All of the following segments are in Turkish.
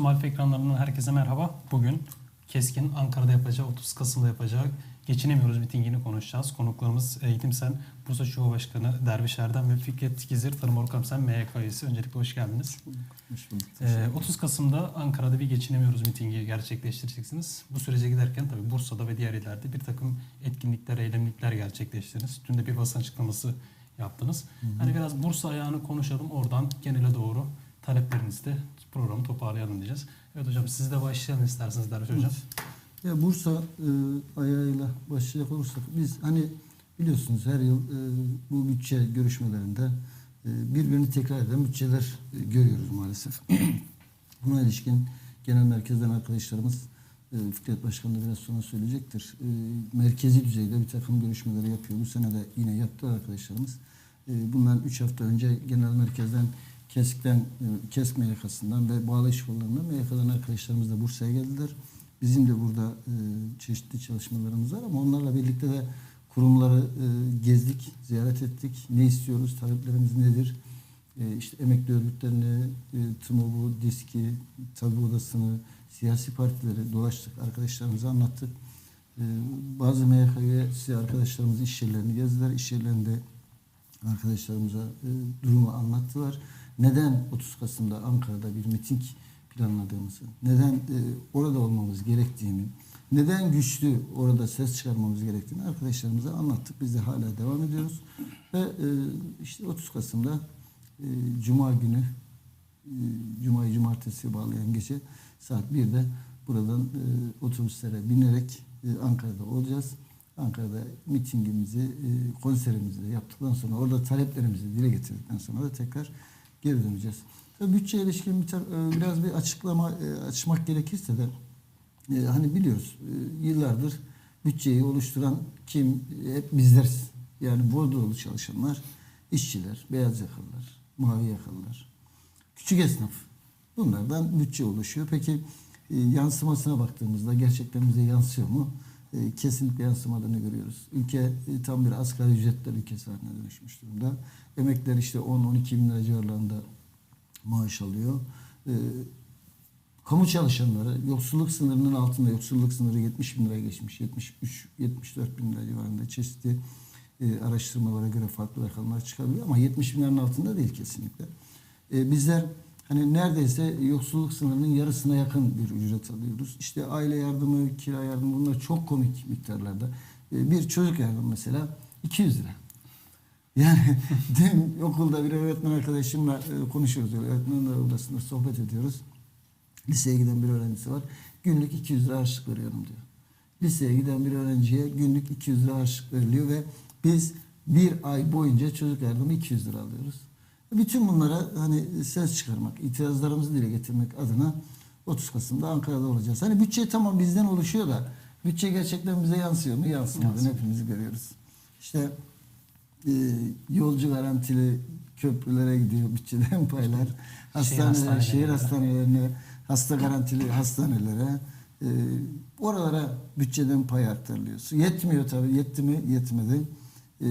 Dostum Alfa ekranlarından herkese merhaba. Bugün Keskin Ankara'da yapacağı, 30 Kasım'da yapacağı Geçinemiyoruz mitingini konuşacağız. Konuklarımız Eğitim Sen, Bursa Şube Başkanı Derviş Erdem ve Fikret Gizir, Tarım Orkam Sen MYK üyesi. Öncelikle hoş geldiniz. Hoş bulduk. Ee, 30 Kasım'da Ankara'da bir Geçinemiyoruz mitingi gerçekleştireceksiniz. Bu sürece giderken tabii Bursa'da ve diğer illerde bir takım etkinlikler, eylemlikler gerçekleştirdiniz. Dün de bir basın açıklaması yaptınız. Hani biraz Bursa ayağını konuşalım. Oradan genele doğru taleplerinizi de programı toparlayalım diyeceğiz. Evet hocam siz de başlayalım isterseniz Derviş hocam. Ya Bursa e, ayağıyla başlayacak olursak biz hani biliyorsunuz her yıl e, bu bütçe görüşmelerinde e, birbirini tekrar eden bütçeler e, görüyoruz maalesef. Buna ilişkin genel merkezden arkadaşlarımız e, Fikret Başkan da biraz sonra söyleyecektir. E, merkezi düzeyde bir takım görüşmeleri yapıyor. Bu sene de yine yaptılar arkadaşlarımız. E, bundan 3 hafta önce genel merkezden Kesk'ten, e, Kesk MYK'sından ve bağlı iş kollarından MYK'dan arkadaşlarımız da Bursa'ya geldiler. Bizim de burada e, çeşitli çalışmalarımız var ama onlarla birlikte de kurumları e, gezdik, ziyaret ettik. Ne istiyoruz, taleplerimiz nedir? İşte emekli örgütlerini, TMOB'u, DİSK'i, Tabi Odası'nı, siyasi partileri dolaştık, arkadaşlarımıza anlattık. Bazı MYK üyesi arkadaşlarımız iş yerlerini gezdiler. İş yerlerinde arkadaşlarımıza durumu anlattılar. Neden 30 Kasım'da Ankara'da bir miting planladığımızı, neden e, orada olmamız gerektiğini, neden güçlü orada ses çıkarmamız gerektiğini arkadaşlarımıza anlattık. Biz de hala devam ediyoruz. Ve e, işte 30 Kasım'da e, Cuma günü, e, Cuma'yı Cumartesi'ye bağlayan gece saat 1'de buradan e, otobüslere binerek e, Ankara'da olacağız. Ankara'da mitingimizi, e, konserimizi yaptıktan sonra orada taleplerimizi dile getirdikten sonra da tekrar geri döneceğiz. Tabii bütçeye ilişkin bir e, biraz bir açıklama e, açmak gerekirse de e, hani biliyoruz yıllardır bütçeyi oluşturan kim? Hep bizleriz. Yani bordrolu çalışanlar, işçiler, beyaz yakalılar, mavi yakalılar, küçük esnaf. Bunlardan bütçe oluşuyor. Peki yansımasına baktığımızda gerçekten bize yansıyor mu? E, kesinlikle yansımadığını görüyoruz. Ülke e, tam bir asgari ücretler ülkesi haline dönüşmüş durumda. Emekler işte 10-12 bin lira civarlarında maaş alıyor. E, kamu çalışanları yoksulluk sınırının altında yoksulluk sınırı 70 bin liraya geçmiş. 73 74 bin lira civarında çeşitli araştırmalara göre farklı rakamlar çıkabiliyor ama 70 bin liranın altında değil kesinlikle. E, bizler hani neredeyse yoksulluk sınırının yarısına yakın bir ücret alıyoruz. İşte aile yardımı, kira yardımı bunlar çok komik miktarlarda. E, bir çocuk yardımı mesela 200 lira. Yani dün okulda bir öğretmen arkadaşımla e, konuşuyoruz. Öğretmenler odasında sohbet ediyoruz. Liseye giden bir öğrencisi var. Günlük 200 lira harçlık veriyorum diyor. Liseye giden bir öğrenciye günlük 200 lira harçlık veriliyor ve biz bir ay boyunca çocuk yardımı 200 lira alıyoruz. Bütün bunlara hani ses çıkarmak, itirazlarımızı dile getirmek adına 30 Kasım'da Ankara'da olacağız. Hani bütçe tamam bizden oluşuyor da bütçe gerçekten bize yansıyor mu? Yansımadığını hepimiz görüyoruz. İşte e, yolcu garantili köprülere gidiyor bütçeden paylar. Hastaneler, hastanelerine. şehir hastanelerine, hasta garantili hastanelere e, oralara bütçeden pay aktarılıyor. Yetmiyor tabii. Yetti mi? Yetmedi. E,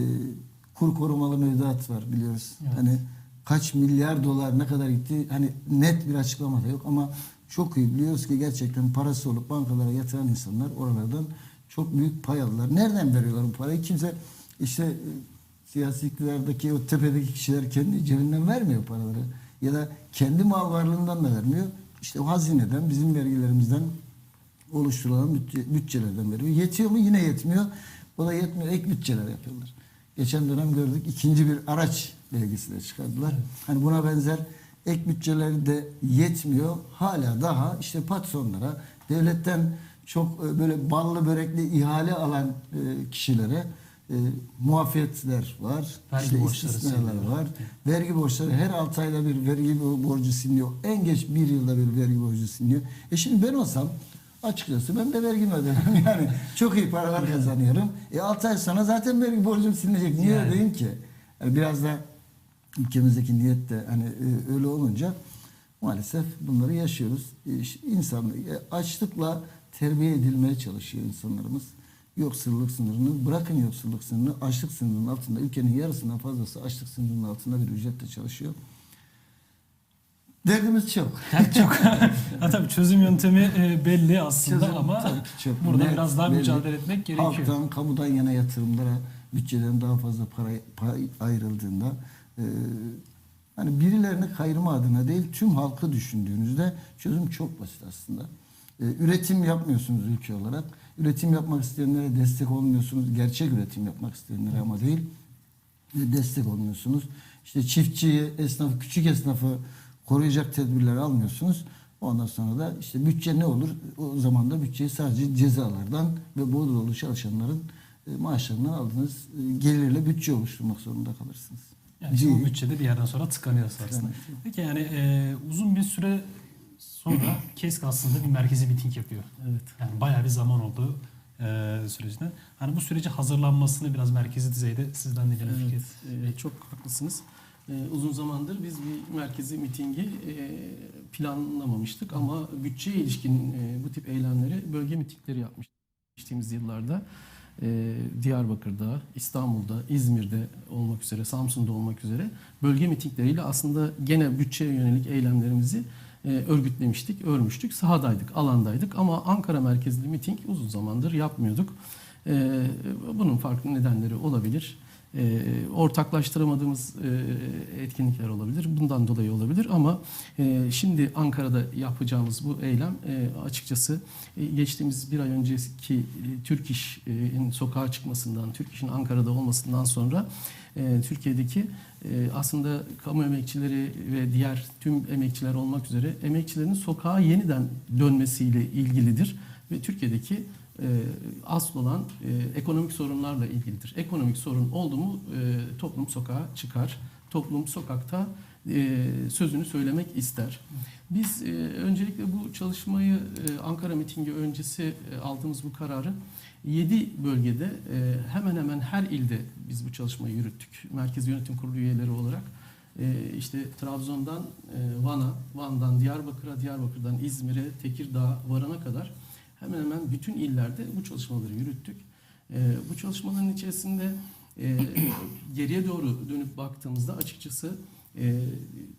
kur korumalı mevduat var biliyoruz. Evet. Hani kaç milyar dolar ne kadar gitti? Hani net bir açıklama da yok ama çok iyi biliyoruz ki gerçekten parası olup bankalara yatıran insanlar oralardan çok büyük pay aldılar. Nereden veriyorlar bu parayı? Kimse işte e, siyasi iktidardaki o tepedeki kişiler kendi cebinden vermiyor paraları. Ya da kendi mal varlığından da vermiyor. İşte o hazineden, bizim vergilerimizden oluşturulan bütçe, bütçelerden veriyor. Yetiyor mu? Yine yetmiyor. O da yetmiyor. Ek bütçeler yapıyorlar. Geçen dönem gördük ikinci bir araç de çıkardılar. Hani buna benzer ek bütçeleri de yetmiyor. Hala daha işte patronlara, devletten çok e, böyle ballı börekli ihale alan e, kişilere e, muafiyetler var. Vergi işte borçları istisnalar var. Vergi borçları her 6 ayda bir vergi borcu siliniyor. En geç bir yılda bir vergi borcu siliniyor. E şimdi ben olsam açıkçası ben de vergimi ödemem. Yani çok iyi paralar kazanıyorum. E 6 ay sonra zaten vergi borcum silinecek. Niye Yani. ödeyeyim ki? Yani biraz da ülkemizdeki niyet de hani e, öyle olunca maalesef bunları yaşıyoruz. E, İnsan e, açlıkla terbiye edilmeye çalışıyor insanlarımız. Yoksulluk sınırını bırakın yoksulluk sınırını açlık sınırının altında ülkenin yarısından fazlası açlık sınırının altında bir ücretle çalışıyor. Derdimiz çok. Dert çok. ha, tabii çözüm yöntemi e, belli aslında Çözüm ama çok burada net, biraz daha belli. mücadele etmek gerekiyor. Halktan, kamudan yana yatırımlara bütçeden daha fazla para pay ayrıldığında hani birilerini kayırma adına değil tüm halkı düşündüğünüzde çözüm çok basit aslında. E, üretim yapmıyorsunuz ülke olarak. Üretim yapmak isteyenlere destek olmuyorsunuz. Gerçek üretim yapmak isteyenlere ama değil. E, destek olmuyorsunuz. İşte çiftçiyi, esnafı, küçük esnafı koruyacak tedbirler almıyorsunuz. Ondan sonra da işte bütçe ne olur? O zaman da bütçeyi sadece cezalardan ve Bodrumlu çalışanların e, maaşlarından aldığınız e, gelirle bütçe oluşturmak zorunda kalırsınız. Yani işte bu bütçede bir yerden sonra tıkanıyor aslında. Peki yani e, uzun bir süre sonra KESK aslında bir merkezi miting yapıyor. Evet. Yani bayağı bir zaman oldu e, sürecinde. Hani bu süreci hazırlanmasını biraz merkezi düzeyde sizden dinleyelim Evet, Fikret. e, çok haklısınız. E, uzun zamandır biz bir merkezi mitingi e, planlamamıştık ama bütçeye ilişkin e, bu tip eylemleri bölge mitingleri yapmıştık geçtiğimiz yıllarda. E, Diyarbakır'da, İstanbul'da, İzmir'de olmak üzere, Samsun'da olmak üzere bölge mitingleriyle aslında gene bütçeye yönelik eylemlerimizi e, örgütlemiştik, örmüştük, sahadaydık, alandaydık ama Ankara merkezli miting uzun zamandır yapmıyorduk. E, bunun farklı nedenleri olabilir. E, ortaklaştıramadığımız e, etkinlikler olabilir. Bundan dolayı olabilir ama e, şimdi Ankara'da yapacağımız bu eylem e, açıkçası e, geçtiğimiz bir ay önceki e, Türk İş'in sokağa çıkmasından, Türk İş'in Ankara'da olmasından sonra e, Türkiye'deki e, aslında kamu emekçileri ve diğer tüm emekçiler olmak üzere emekçilerin sokağa yeniden dönmesiyle ilgilidir ve Türkiye'deki e, asıl olan e, ekonomik sorunlarla ilgilidir. Ekonomik sorun oldu mu e, toplum sokağa çıkar. Toplum sokakta e, sözünü söylemek ister. Biz e, öncelikle bu çalışmayı e, Ankara mitingi öncesi e, aldığımız bu kararı 7 bölgede e, hemen hemen her ilde biz bu çalışmayı yürüttük. Merkez Yönetim Kurulu üyeleri olarak. E, işte Trabzon'dan e, Van'a, Van'dan Diyarbakır'a, Diyarbakır'dan İzmir'e, Tekirdağ'a varana kadar hemen hemen bütün illerde bu çalışmaları yürüttük. E, bu çalışmaların içerisinde e, geriye doğru dönüp baktığımızda açıkçası e,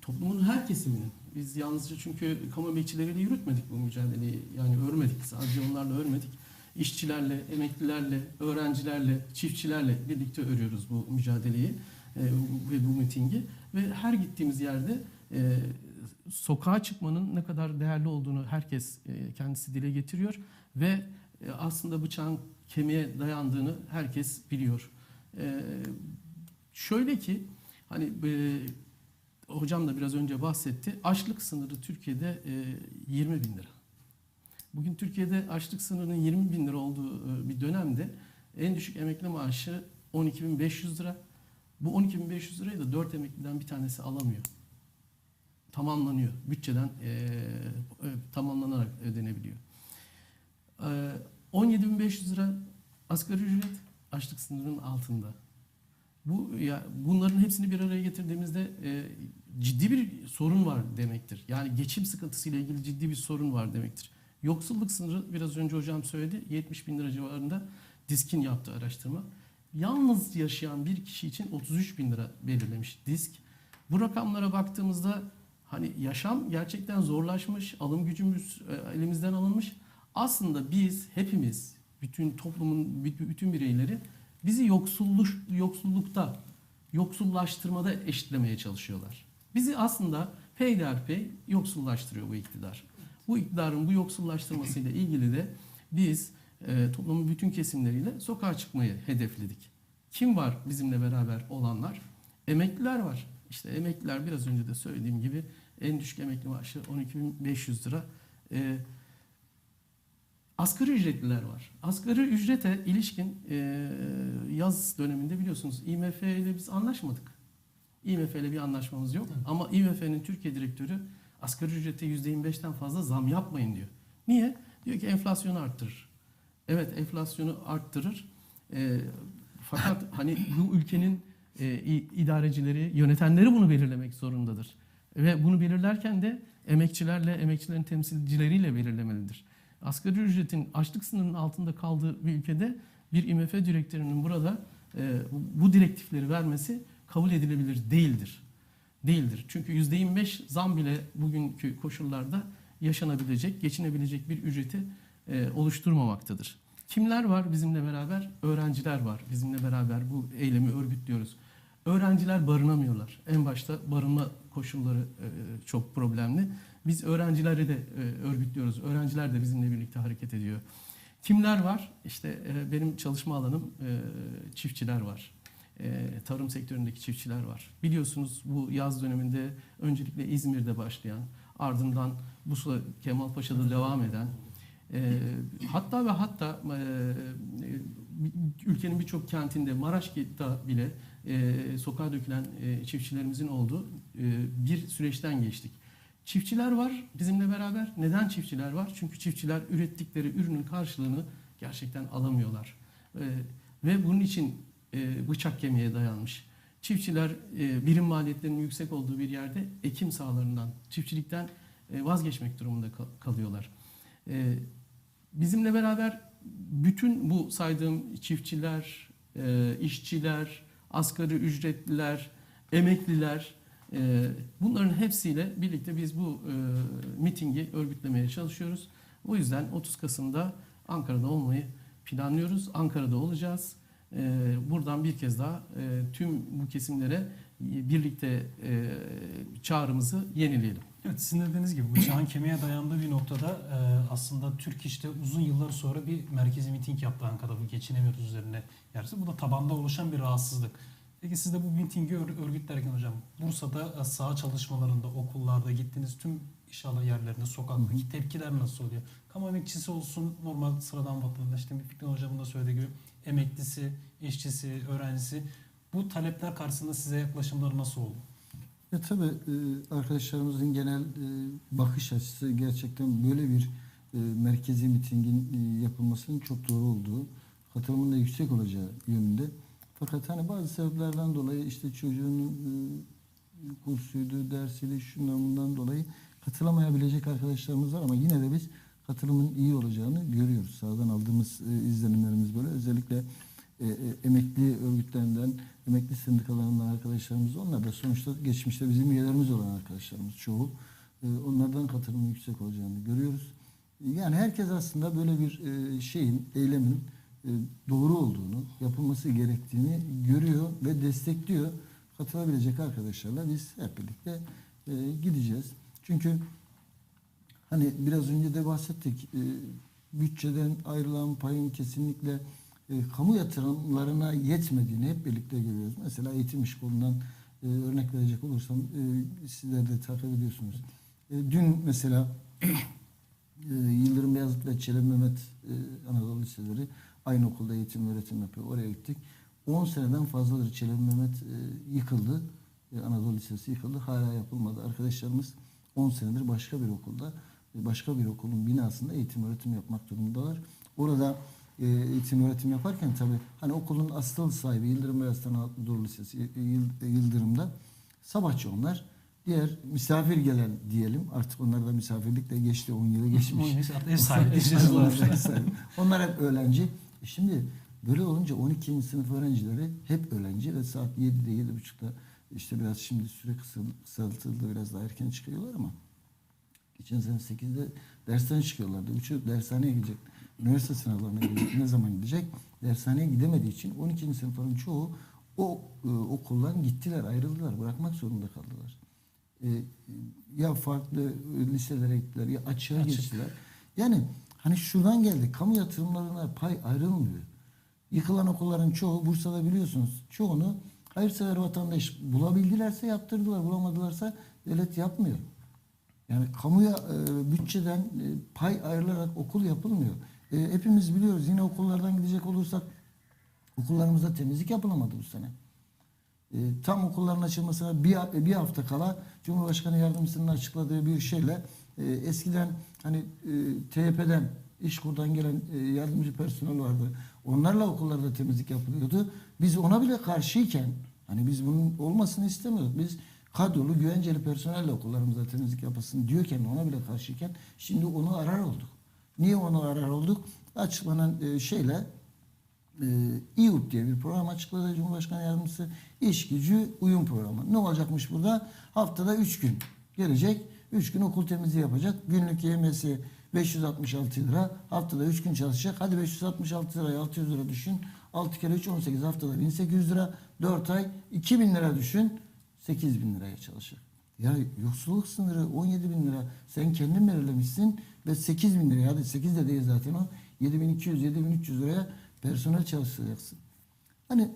toplumun her kesiminin biz yalnızca çünkü kamu bekçileriyle yürütmedik bu mücadeleyi yani örmedik sadece onlarla örmedik işçilerle, emeklilerle, öğrencilerle, çiftçilerle birlikte örüyoruz bu mücadeleyi e, ve bu mitingi ve her gittiğimiz yerde e, sokağa çıkmanın ne kadar değerli olduğunu herkes e, kendisi dile getiriyor ve e, aslında bıçağın kemiğe dayandığını herkes biliyor. E, şöyle ki hani hocam da biraz önce bahsetti. Açlık sınırı Türkiye'de e, 20 bin lira. Bugün Türkiye'de açlık sınırının 20 bin lira olduğu bir dönemde en düşük emekli maaşı 12.500 lira. Bu 12.500 lirayı da 4 emekliden bir tanesi alamıyor. Tamamlanıyor. Bütçeden e, e, tamamlanarak ödenebiliyor. E, 17.500 lira asgari ücret açlık sınırının altında. Bu ya bunların hepsini bir araya getirdiğimizde e, ciddi bir sorun var demektir. Yani geçim sıkıntısıyla ilgili ciddi bir sorun var demektir. Yoksulluk sınırı biraz önce hocam söyledi 70 bin lira civarında diskin yaptığı araştırma. Yalnız yaşayan bir kişi için 33 bin lira belirlemiş disk. Bu rakamlara baktığımızda hani yaşam gerçekten zorlaşmış, alım gücümüz e, elimizden alınmış. Aslında biz hepimiz, bütün toplumun bütün bireyleri bizi yoksulluk, yoksullukta, yoksullaştırmada eşitlemeye çalışıyorlar. Bizi aslında peyderpey yoksullaştırıyor bu iktidar. Bu iktidarın bu yoksullaştırmasıyla ilgili de biz e, toplumun bütün kesimleriyle sokağa çıkmayı hedefledik. Kim var bizimle beraber olanlar? Emekliler var. İşte emekliler biraz önce de söylediğim gibi en düşük emekli maaşı 12.500 lira. E, asgari ücretliler var. Asgari ücrete ilişkin e, yaz döneminde biliyorsunuz IMF ile biz anlaşmadık. IMF ile bir anlaşmamız yok. Ama IMF'nin Türkiye direktörü asgari ücrete %25'ten fazla zam yapmayın diyor. Niye? Diyor ki enflasyonu arttırır. Evet enflasyonu arttırır. E, fakat hani bu ülkenin e, idarecileri, yönetenleri bunu belirlemek zorundadır. Ve bunu belirlerken de emekçilerle, emekçilerin temsilcileriyle belirlemelidir. Asgari ücretin açlık sınırının altında kaldığı bir ülkede bir IMF direktörünün burada e, bu direktifleri vermesi kabul edilebilir değildir. değildir. Çünkü %25 zam bile bugünkü koşullarda yaşanabilecek, geçinebilecek bir ücreti e, oluşturmamaktadır. Kimler var bizimle beraber? Öğrenciler var bizimle beraber bu eylemi örgütlüyoruz. Öğrenciler barınamıyorlar. En başta barınma koşulları e, çok problemli. Biz öğrencileri de e, örgütlüyoruz. Öğrenciler de bizimle birlikte hareket ediyor. Kimler var? İşte e, benim çalışma alanım çiftçiler var. Tarım sektöründeki çiftçiler var. Biliyorsunuz bu yaz döneminde öncelikle İzmir'de başlayan, ardından Bursa Kemalpaşa'da devam eden, e, hatta ve hatta e, ülkenin birçok kentinde Maraş'ta bile e, sokağa dökülen e, çiftçilerimizin olduğu e, bir süreçten geçtik. Çiftçiler var bizimle beraber. Neden çiftçiler var? Çünkü çiftçiler ürettikleri ürünün karşılığını gerçekten alamıyorlar. E, ve bunun için e, bıçak kemiğe dayanmış. Çiftçiler e, birim maliyetlerinin yüksek olduğu bir yerde ekim sahalarından, çiftçilikten e, vazgeçmek durumunda kal- kalıyorlar. E, bizimle beraber bütün bu saydığım çiftçiler, e, işçiler, asgari ücretliler, emekliler, e, bunların hepsiyle birlikte biz bu e, mitingi örgütlemeye çalışıyoruz. O yüzden 30 Kasım'da Ankara'da olmayı planlıyoruz. Ankara'da olacağız. Buradan bir kez daha tüm bu kesimlere birlikte çağrımızı yenileyelim. Evet sizin dediğiniz gibi bıçağın kemiğe dayandığı bir noktada e, aslında Türk işte uzun yıllar sonra bir merkezi miting yaptı Ankara'da bu geçinemiyoruz üzerine yerse. Bu da tabanda oluşan bir rahatsızlık. Peki siz de bu mitingi ör- örgütlerken hocam Bursa'da e, saha çalışmalarında, okullarda gittiğiniz tüm inşallah yerlerinde, sokaktaki tepkiler nasıl oluyor? Kamu emekçisi olsun, normal sıradan vatandaş, işte Fikret hocamın da söylediği gibi emeklisi, işçisi, öğrencisi bu talepler karşısında size yaklaşımları nasıl oldu? Ya tabii e, arkadaşlarımızın genel e, bakış açısı gerçekten böyle bir e, merkezi mitingin e, yapılmasının çok doğru olduğu, katılımın da yüksek olacağı yönünde. Fakat hani bazı sebeplerden dolayı işte çocuğunun e, kursuydu, dersiydi, şundan bundan dolayı katılamayabilecek arkadaşlarımız var ama yine de biz katılımın iyi olacağını görüyoruz. Sağdan aldığımız e, izlenimlerimiz böyle. Özellikle e, e, emekli örgütlerinden, emekli sendikalarından arkadaşlarımız onlar da sonuçta geçmişte bizim üyelerimiz olan arkadaşlarımız çoğu. E, onlardan katılımın yüksek olacağını görüyoruz. Yani herkes aslında böyle bir şeyin, eylemin doğru olduğunu, yapılması gerektiğini görüyor ve destekliyor. Katılabilecek arkadaşlarla biz hep birlikte gideceğiz. Çünkü Hani biraz önce de bahsettik. Bütçeden ayrılan payın kesinlikle e, kamu yatırımlarına yetmediğini hep birlikte görüyoruz. Mesela eğitim iş kolundan e, örnek verecek olursam e, sizler de takip ediyorsunuz. E, dün mesela e, Yıldırım Beyazıt ve Çelebi Mehmet e, Anadolu Liseleri aynı okulda eğitim öğretim yapıyor. Oraya gittik. 10 seneden fazladır Çelebi Mehmet e, yıkıldı. E, Anadolu Lisesi yıkıldı. Hala yapılmadı. Arkadaşlarımız 10 senedir başka bir okulda, e, başka bir okulun binasında eğitim öğretim yapmak durumundalar. Orada eğitim öğretim yaparken tabii hani okulun asıl sahibi Yıldırım Beyazıt Anadolu Lisesi e, e, Yıldırım'da sabahçı onlar. Diğer misafir gelen diyelim artık onlar da misafirlikle geçti 10 yılı geçmiş. Ev sahibi ev sahibi. Onlar hep öğrenci. E şimdi böyle olunca 12. sınıf öğrencileri hep öğrenci ve saat 7'de 7.30'da işte biraz şimdi süre kısal- kısaltıldı biraz daha erken çıkıyorlar ama geçen sene 8'de dersten çıkıyorlardı. Çocuk dershaneye gidecek. Üniversite sınavlarına. Ne zaman gidecek? Dershaneye gidemediği için 12. sınıfların çoğu o e, okuldan gittiler, ayrıldılar. Bırakmak zorunda kaldılar. E, ya farklı liselere gittiler ya açığa Açık. geçtiler. Yani hani şuradan geldi. Kamu yatırımlarına pay ayrılmıyor. Yıkılan okulların çoğu Bursa'da biliyorsunuz çoğunu hayırsever vatandaş bulabildilerse yaptırdılar. Bulamadılarsa devlet yapmıyor. Yani kamuya e, bütçeden e, pay ayrılarak okul yapılmıyor. E, hepimiz biliyoruz yine okullardan gidecek olursak okullarımızda temizlik yapılamadı bu sene. E, tam okulların açılmasına bir, bir hafta kala Cumhurbaşkanı Yardımcısının açıkladığı bir şeyle e, eskiden hani e, TYP'den İşkur'dan gelen e, yardımcı personel vardı. Onlarla okullarda temizlik yapılıyordu. Biz ona bile karşıyken hani biz bunun olmasını istemiyorduk. Biz kadrolu güvenceli personelle okullarımızda temizlik yapılsın diyorken ona bile karşıyken şimdi onu arar olduk. Niye onu arar olduk? Açıklanan e, şeyle e, İUP diye bir program açıkladı Cumhurbaşkanı Yardımcısı. İş gücü uyum programı. Ne olacakmış burada? Haftada 3 gün gelecek. 3 gün okul temizliği yapacak. Günlük yemesi 566 lira. Haftada 3 gün çalışacak. Hadi 566 liraya 600 lira düşün. 6 kere 3 18 haftada 1800 lira. 4 ay 2000 lira düşün. 8000 liraya çalışacak. Ya yoksulluk sınırı 17 bin lira. Sen kendin belirlemişsin ve 8 bin liraya hadi 8 de değil zaten o. 7200 7300 liraya personel çalıştıracaksın. Hani e,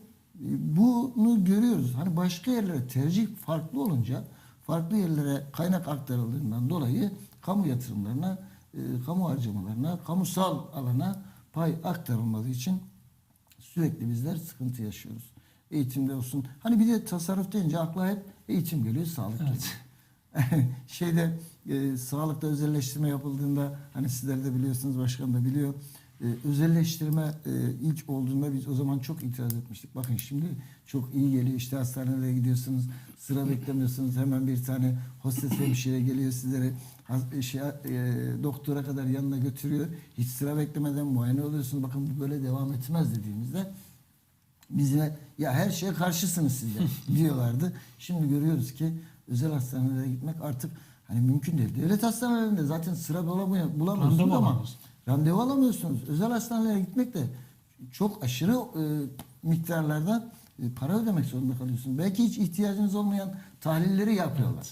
bunu görüyoruz. Hani başka yerlere tercih farklı olunca farklı yerlere kaynak aktarıldığından dolayı kamu yatırımlarına, e, kamu harcamalarına, kamusal alana pay aktarılmadığı için sürekli bizler sıkıntı yaşıyoruz. Eğitimde olsun. Hani bir de tasarruf deyince akla hep eğitim geliyor, sağlık Evet. geliyor. Şeyde e, sağlıkta özelleştirme yapıldığında hani sizler de biliyorsunuz başkan da biliyor. E, özelleştirme e, ilk olduğunda biz o zaman çok itiraz etmiştik. Bakın şimdi çok iyi geliyor. İşte hastanelere gidiyorsunuz. Sıra beklemiyorsunuz. Hemen bir tane hostes hemşire geliyor sizlere şey, e, doktora kadar yanına götürüyor. Hiç sıra beklemeden muayene oluyorsunuz. Bakın bu böyle devam etmez dediğimizde bizine ya her şeye karşısınız siz diyorlardı. Şimdi görüyoruz ki özel hastanelere gitmek artık hani mümkün değil. Devlet hastanelerinde zaten sıra bulamıyor, bulamıyorsunuz Randevu ama alamıyoruz. randevu alamıyorsunuz. Özel hastanelere gitmek de çok aşırı e, miktarlarda e, para ödemek zorunda kalıyorsunuz. Belki hiç ihtiyacınız olmayan tahlilleri yapıyorlar.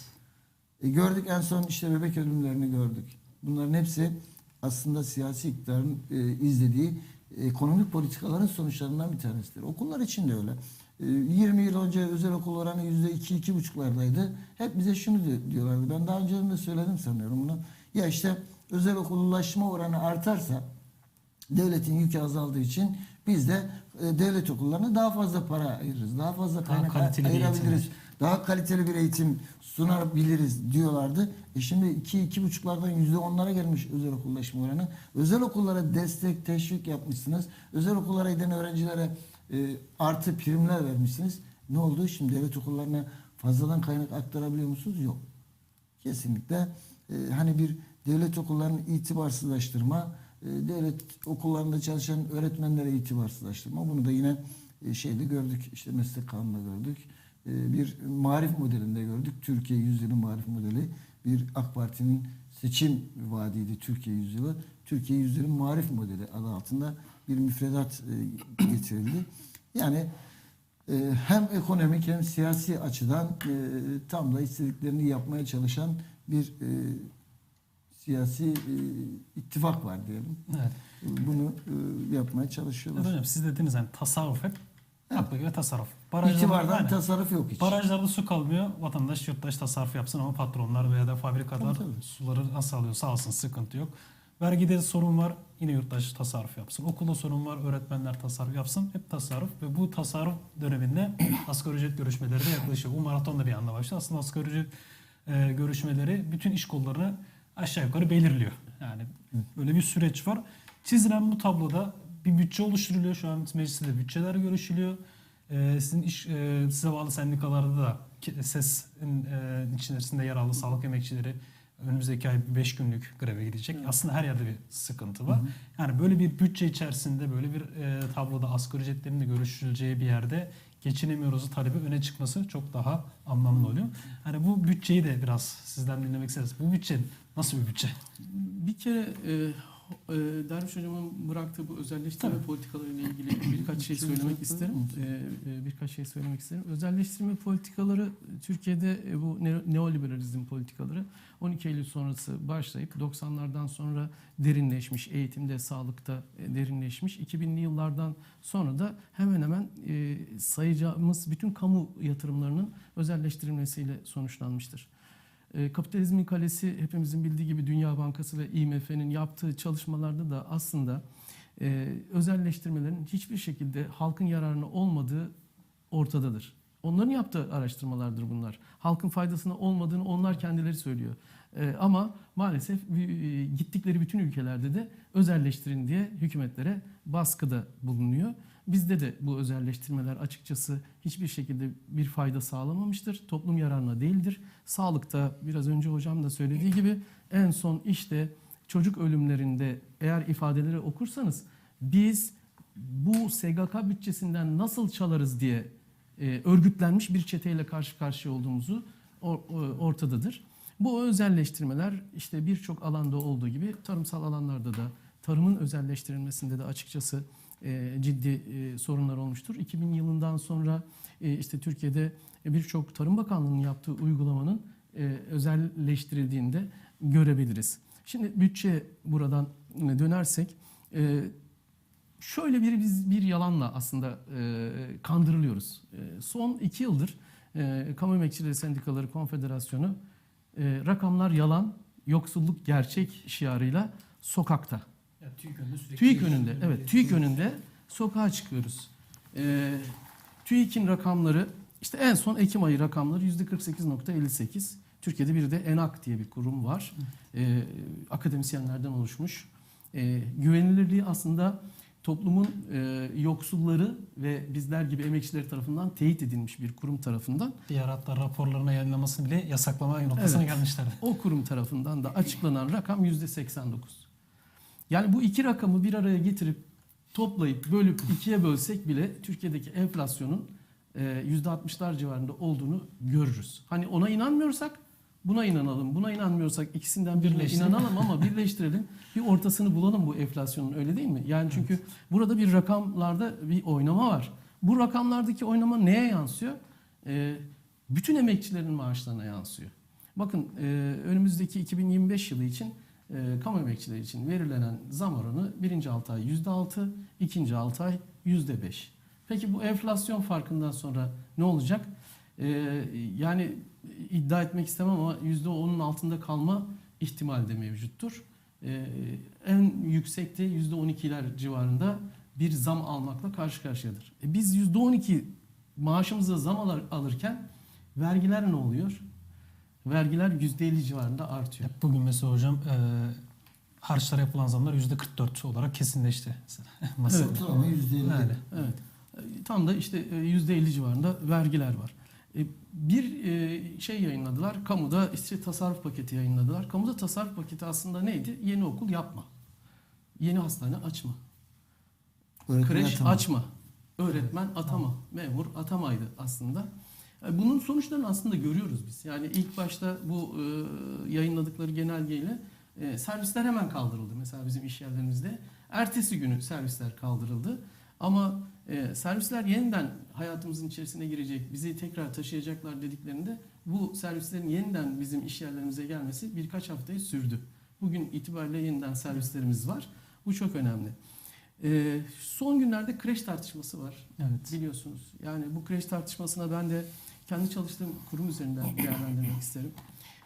E, gördük en son işte bebek ölümlerini gördük. Bunların hepsi aslında siyasi iktidarın e, izlediği ekonomik politikaların sonuçlarından bir tanesidir. Okullar için de öyle. E, 20 yıl önce özel okul oranı %2-2,5'lardaydı. Hep bize şunu di- diyorlardı. Ben daha önce de söyledim sanıyorum bunu. Ya işte özel okullaşma oranı artarsa devletin yükü azaldığı için biz de e, devlet okullarına daha fazla para ayırırız. Daha fazla kaynak ayırabiliriz. Daha kaliteli bir eğitim sunabiliriz diyorlardı. E şimdi 2 iki, buçuklardan yüzde onlara gelmiş özel okullaşma oranı. Özel okullara destek, teşvik yapmışsınız. Özel okullara giden öğrencilere e, artı primler vermişsiniz. Ne oldu? Şimdi devlet okullarına fazladan kaynak aktarabiliyor musunuz? Yok. Kesinlikle e, hani bir devlet okullarını itibarsızlaştırma, e, devlet okullarında çalışan öğretmenlere itibarsızlaştırma. Bunu da yine e, şeyde gördük, işte meslek kanununda gördük. E, bir marif modelinde gördük. Türkiye Yüzyılı Marif Modeli. Bir AK Parti'nin seçim vaadiydi Türkiye Yüzyılı. Türkiye Yüzyılı Marif Modeli adı altında bir müfredat e, getirildi. Yani e, hem ekonomik hem siyasi açıdan e, tam da istediklerini yapmaya çalışan bir e, siyasi e, ittifak var diyelim. Evet. Bunu e, yapmaya çalışıyorlar. Evet hocam siz dediniz yani tasarruf hep. Akla göre tasarruf. İtibardan aynen. tasarruf yok hiç. Barajlarda su kalmıyor. Vatandaş yurttaş tasarruf yapsın ama patronlar veya da fabrikalar Tabii, tabii. suları nasıl alıyorsa alsın sıkıntı yok. Vergide sorun var yine yurttaş tasarruf yapsın. Okulda sorun var öğretmenler tasarruf yapsın. Hep tasarruf ve bu tasarruf döneminde asgari ücret görüşmeleri de yaklaşıyor. Bu maratonda bir anda başlıyor. Aslında asgari ücret e, görüşmeleri bütün iş kollarını aşağı yukarı belirliyor. Yani böyle bir süreç var. Çizilen bu tabloda bir bütçe oluşturuluyor. Şu an mecliste de bütçeler görüşülüyor. Ee, sizin iş, e, size bağlı sendikalarda da SES'in e, içerisinde yer aldı sağlık emekçileri önümüzdeki ay 5 günlük greve gidecek. Aslında her yerde bir sıkıntı var. Yani böyle bir bütçe içerisinde böyle bir e, tabloda asgari ücretlerin de görüşüleceği bir yerde geçinemiyoruz'u talebi öne çıkması çok daha anlamlı oluyor. Hani bu bütçeyi de biraz sizden dinlemek isteriz. Bu bütçe nasıl bir bütçe? Bir kere e, e, Derviş Hocam'ın bıraktığı bu özelleştirme Tabii. politikaları ile ilgili birkaç şey söylemek isterim. E, e, birkaç şey söylemek isterim. Özelleştirme politikaları Türkiye'de e, bu ne- neoliberalizm politikaları 12 Eylül sonrası başlayıp 90'lardan sonra derinleşmiş, eğitimde, sağlıkta e, derinleşmiş. 2000'li yıllardan sonra da hemen hemen e, sayacağımız bütün kamu yatırımlarının özelleştirilmesiyle sonuçlanmıştır. E, Kapitalizmin kalesi hepimizin bildiği gibi Dünya Bankası ve IMF'nin yaptığı çalışmalarda da aslında e, özelleştirmelerin hiçbir şekilde halkın yararına olmadığı ortadadır. Onların yaptığı araştırmalardır bunlar. Halkın faydasına olmadığını onlar kendileri söylüyor. E, ama maalesef e, gittikleri bütün ülkelerde de özelleştirin diye hükümetlere baskıda bulunuyor. Bizde de bu özelleştirmeler açıkçası hiçbir şekilde bir fayda sağlamamıştır. Toplum yararına değildir. Sağlıkta biraz önce hocam da söylediği gibi en son işte çocuk ölümlerinde eğer ifadeleri okursanız biz bu SGK bütçesinden nasıl çalarız diye e, örgütlenmiş bir çeteyle karşı karşıya olduğumuzu or- o- ortadadır. Bu özelleştirmeler işte birçok alanda olduğu gibi tarımsal alanlarda da tarımın özelleştirilmesinde de açıkçası e, ciddi e, sorunlar olmuştur. 2000 yılından sonra e, işte Türkiye'de birçok Tarım Bakanlığı'nın yaptığı uygulamanın e, özelleştirildiğini de görebiliriz. Şimdi bütçe buradan e, dönersek e, şöyle bir biz bir yalanla aslında e, kandırılıyoruz. E, son iki yıldır e, Kamu Emekçileri Sendikaları Konfederasyonu e, rakamlar yalan, yoksulluk gerçek şiarıyla sokakta. Ya, TÜİK önünde sürekli TÜİK önünde, evet TÜİK önünde sokağa çıkıyoruz. Ee, TÜİK'in rakamları, işte en son Ekim ayı rakamları %48.58. Türkiye'de bir de ENAK diye bir kurum var. Ee, akademisyenlerden oluşmuş. Ee, güvenilirliği aslında toplumun e, yoksulları ve bizler gibi emekçileri tarafından teyit edilmiş bir kurum tarafından. Ara hatta raporlarına yayınlamasını bile yasaklama noktasına Evet. gelmişlerdi. O kurum tarafından da açıklanan rakam %89. Yani bu iki rakamı bir araya getirip toplayıp bölüp ikiye bölsek bile Türkiye'deki enflasyonun e, %60'lar civarında olduğunu görürüz. Hani ona inanmıyorsak buna inanalım. Buna inanmıyorsak ikisinden birine inanalım ama birleştirelim. Bir ortasını bulalım bu enflasyonun öyle değil mi? Yani çünkü burada bir rakamlarda bir oynama var. Bu rakamlardaki oynama neye yansıyor? E, bütün emekçilerin maaşlarına yansıyor. Bakın e, önümüzdeki 2025 yılı için e, kamu emekçileri için verilenen zam oranı birinci 6 ay %6, ikinci 6 ay %5. Peki bu enflasyon farkından sonra ne olacak? E, yani iddia etmek istemem ama %10'un altında kalma ihtimali de mevcuttur. E, en yüksekte %12'ler civarında bir zam almakla karşı karşıyadır. E, biz %12 maaşımıza zam alır- alırken vergiler ne oluyor? Vergiler %50 civarında artıyor. Bugün mesela hocam e, harçlara yapılan zamlar %44 olarak kesinleşti. Masada. Evet. Yüzde elli. Yani. Evet. E, Tam da işte e, %50 civarında vergiler var. E, Bir e, şey yayınladılar. Kamuda işte tasarruf paketi yayınladılar. Kamuda tasarruf paketi aslında neydi? Yeni okul yapma. Yeni hastane açma. Öğretmen Kreş atama. açma. Öğretmen atama. Memur atamaydı aslında. Bunun sonuçlarını aslında görüyoruz biz. Yani ilk başta bu e, yayınladıkları genelgeyle e, servisler hemen kaldırıldı. Mesela bizim iş yerlerimizde. Ertesi günü servisler kaldırıldı. Ama e, servisler yeniden hayatımızın içerisine girecek, bizi tekrar taşıyacaklar dediklerinde bu servislerin yeniden bizim iş yerlerimize gelmesi birkaç haftayı sürdü. Bugün itibariyle yeniden servislerimiz var. Bu çok önemli. E, son günlerde kreş tartışması var Evet. biliyorsunuz. Yani bu kreş tartışmasına ben de kendi çalıştığım kurum üzerinden değerlendirmek isterim.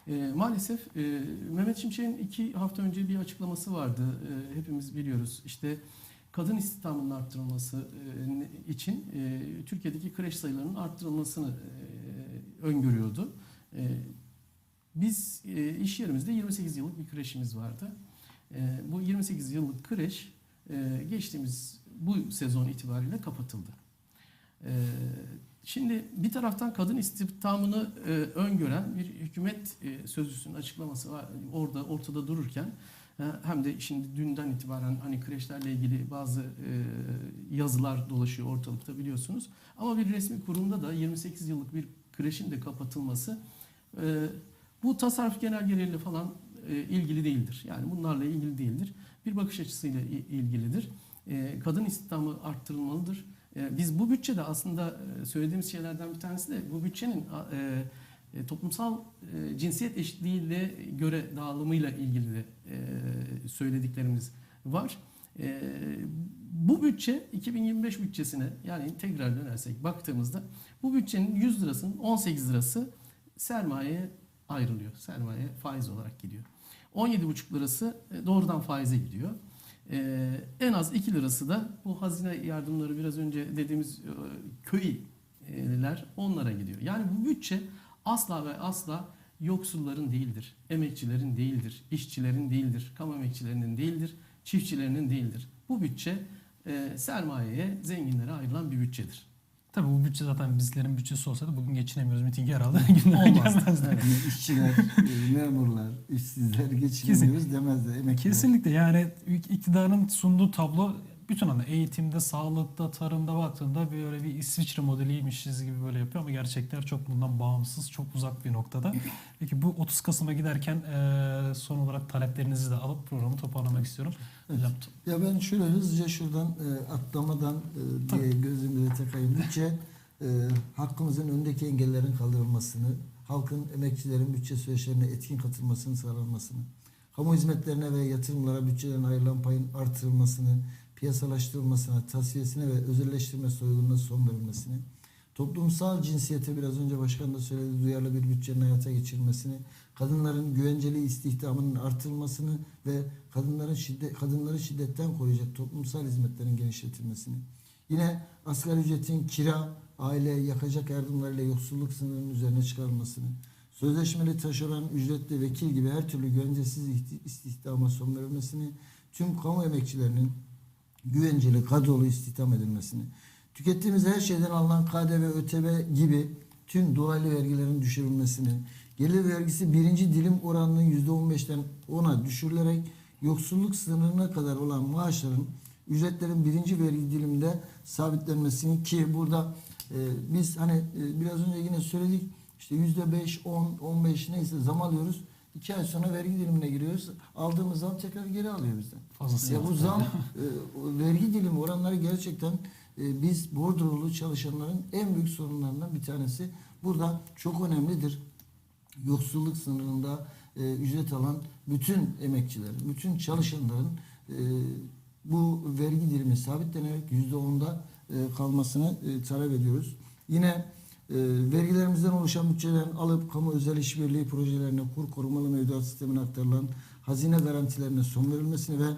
E, maalesef e, Mehmet Şimşek'in iki hafta önce bir açıklaması vardı. E, hepimiz biliyoruz. İşte kadın istihdamının arttırılması e, için e, Türkiye'deki kreş sayılarının arttırılmasını e, öngörüyordu. E, biz e, iş yerimizde 28 yıllık bir kreşimiz vardı. E, bu 28 yıllık kreş e, geçtiğimiz bu sezon itibariyle kapatıldı. E, şimdi bir taraftan kadın istihdamını e, öngören bir hükümet e, sözcüsünün açıklaması var orada ortada dururken e, hem de şimdi dünden itibaren hani kreşlerle ilgili bazı e, yazılar dolaşıyor ortalıkta biliyorsunuz. Ama bir resmi kurumda da 28 yıllık bir kreşin de kapatılması e, bu tasarruf genelgeleriyle falan e, ilgili değildir. Yani bunlarla ilgili değildir. Bir bakış açısıyla ilgilidir. E, kadın istihdamı arttırılmalıdır. E, biz bu bütçede aslında e, söylediğimiz şeylerden bir tanesi de bu bütçenin e, e, toplumsal cinsiyet eşitliğiyle göre dağılımıyla ilgili de söylediklerimiz var. Bu bütçe 2025 bütçesine yani tekrar dönersek baktığımızda bu bütçenin 100 lirasının 18 lirası sermayeye ayrılıyor. Sermaye faiz olarak gidiyor. 17,5 lirası doğrudan faize gidiyor. Ee, en az 2 lirası da bu hazine yardımları biraz önce dediğimiz e, köyler onlara gidiyor. Yani bu bütçe asla ve asla yoksulların değildir, emekçilerin değildir, işçilerin değildir, kamu emekçilerinin değildir, çiftçilerinin değildir. Bu bütçe e, sermayeye, zenginlere ayrılan bir bütçedir. Tabii bu bütçe zaten bizlerin bütçesi olsaydı bugün geçinemiyoruz mitingi herhalde gündeme gelmezdi. Yani işçiler, e, memurlar, işsizler geçinemiyoruz demezler. Emekliler. Kesinlikle yani iktidarın sunduğu tablo bütün anda eğitimde, sağlıkta, tarımda baktığında böyle bir İsviçre modeliymişiz gibi böyle yapıyor ama gerçekler çok bundan bağımsız, çok uzak bir noktada. Peki bu 30 Kasım'a giderken e, son olarak taleplerinizi de alıp programı toparlamak istiyorum. Hocam Ya ben şöyle hızlıca şuradan e, atlamadan e, diye gözümü de takayım. Bütçe e, hakkımızın öndeki engellerin kaldırılmasını, halkın, emekçilerin bütçe süreçlerine etkin katılmasını sağlanmasını, kamu hizmetlerine ve yatırımlara bütçeden ayrılan payın artırılmasını, piyasalaştırılmasına, tasfiyesine ve özelleştirme soygununa son verilmesini, toplumsal cinsiyete biraz önce başkan da söyledi duyarlı bir bütçenin hayata geçirilmesini, kadınların güvenceli istihdamının artırılmasını ve kadınların şiddet kadınları şiddetten koruyacak toplumsal hizmetlerin genişletilmesini. Yine asgari ücretin kira, aile, yakacak yardımlarıyla yoksulluk sınırının üzerine çıkarılmasını, sözleşmeli taşeron, ücretli vekil gibi her türlü güvencesiz istihdama son verilmesini, tüm kamu emekçilerinin güvenceli kadrolu istihdam edilmesini, tükettiğimiz her şeyden alınan KDV, ÖTV gibi tüm dolaylı vergilerin düşürülmesini, gelir vergisi birinci dilim oranının %15'ten 10'a düşürülerek yoksulluk sınırına kadar olan maaşların ücretlerin birinci vergi diliminde sabitlenmesini ki burada e, biz hani e, biraz önce yine söyledik işte yüzde beş, on, on beş neyse zam alıyoruz. İki ay sonra vergi dilimine giriyoruz. Aldığımız zam tekrar geri alıyor bizden. Fazlası Ya bu zam, e, vergi dilimi oranları gerçekten e, biz bordrolu çalışanların en büyük sorunlarından bir tanesi. Burada çok önemlidir. Yoksulluk sınırında e, ücret alan bütün emekçilerin, bütün çalışanların e, bu vergi dilimi sabitlenerek yüzde onda e, kalmasını e, talep ediyoruz. Yine e, vergilerimizden oluşan bütçelerin alıp kamu özel işbirliği projelerine kur korumalı mevduat sistemine aktarılan hazine garantilerine son verilmesini ve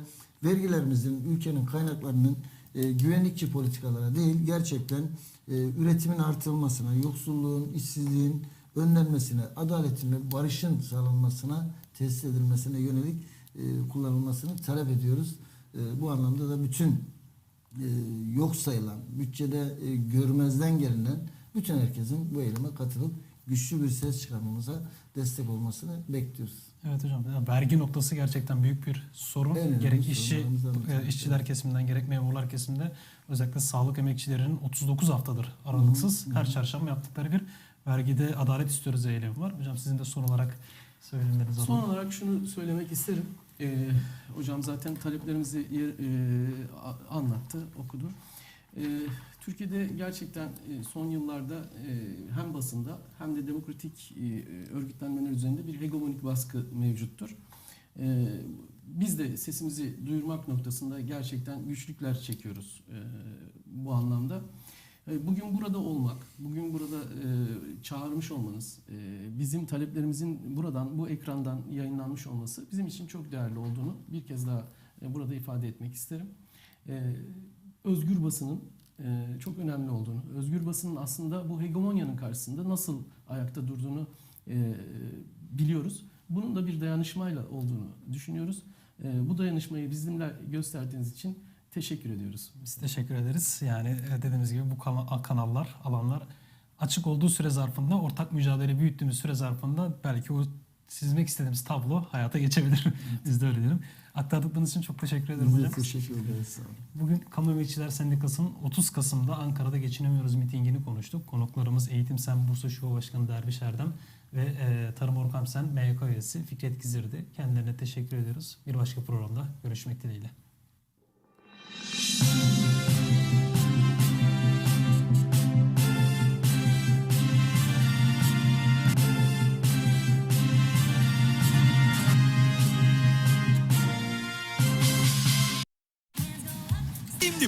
vergilerimizin ülkenin kaynaklarının e, güvenlikçi politikalara değil gerçekten e, üretimin artırılmasına, yoksulluğun, işsizliğin önlenmesine, adaletin ve barışın sağlanmasına, tesis edilmesine yönelik e, kullanılmasını talep ediyoruz. E, bu anlamda da bütün e, yok sayılan, bütçede e, görmezden gelinen bütün herkesin bu eyleme katılıp güçlü bir ses çıkarmamıza destek olmasını bekliyoruz. Evet hocam. Vergi noktası gerçekten büyük bir sorun. En gerek işçi, e, işçiler kesiminden gerek memurlar kesiminde özellikle sağlık emekçilerinin 39 haftadır aralıksız Hı hı. her çarşamba yaptıkları bir vergide adalet istiyoruz eylemi var. Hocam sizin de son olarak söylemlerinizi Son alalım. olarak şunu söylemek isterim. Ee, hocam zaten taleplerimizi yer- e, anlattı, okudu. Ee, Türkiye'de gerçekten e, son yıllarda e, hem basında hem de demokratik e, örgütlenmeler üzerinde bir hegemonik baskı mevcuttur. Biz de sesimizi duyurmak noktasında gerçekten güçlükler çekiyoruz bu anlamda. Bugün burada olmak, bugün burada çağırmış olmanız, bizim taleplerimizin buradan, bu ekrandan yayınlanmış olması bizim için çok değerli olduğunu bir kez daha burada ifade etmek isterim. E, Özgür basının çok önemli olduğunu, özgür basının aslında bu hegemonyanın karşısında nasıl ayakta durduğunu e, biliyoruz. Bunun da bir dayanışmayla olduğunu düşünüyoruz. E, Bu dayanışmayı bizimle gösterdiğiniz için teşekkür ediyoruz. Biz teşekkür ederiz. Yani e, dediğimiz gibi bu kana- kanallar, alanlar açık olduğu süre zarfında, ortak mücadele büyüttüğümüz süre zarfında belki o çizmek istediğimiz tablo hayata geçebilir. Biz de öyle diyelim. Aktardıklarınız için çok teşekkür ederim hocam. teşekkür ederiz. Bugün Kamu Emekçiler Sendikası'nın 30 Kasım'da Ankara'da Geçinemiyoruz mitingini konuştuk. Konuklarımız Eğitim Sen Bursa Şube Başkanı Derviş Erdem ve e, Tarım Orkam Sen MYK üyesi Fikret Gizir'di. Kendilerine teşekkür ediyoruz. Bir başka programda görüşmek dileğiyle. Şimdi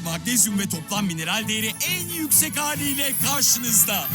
magnezyum ve toplam mineral değeri en yüksek haliyle karşınızda.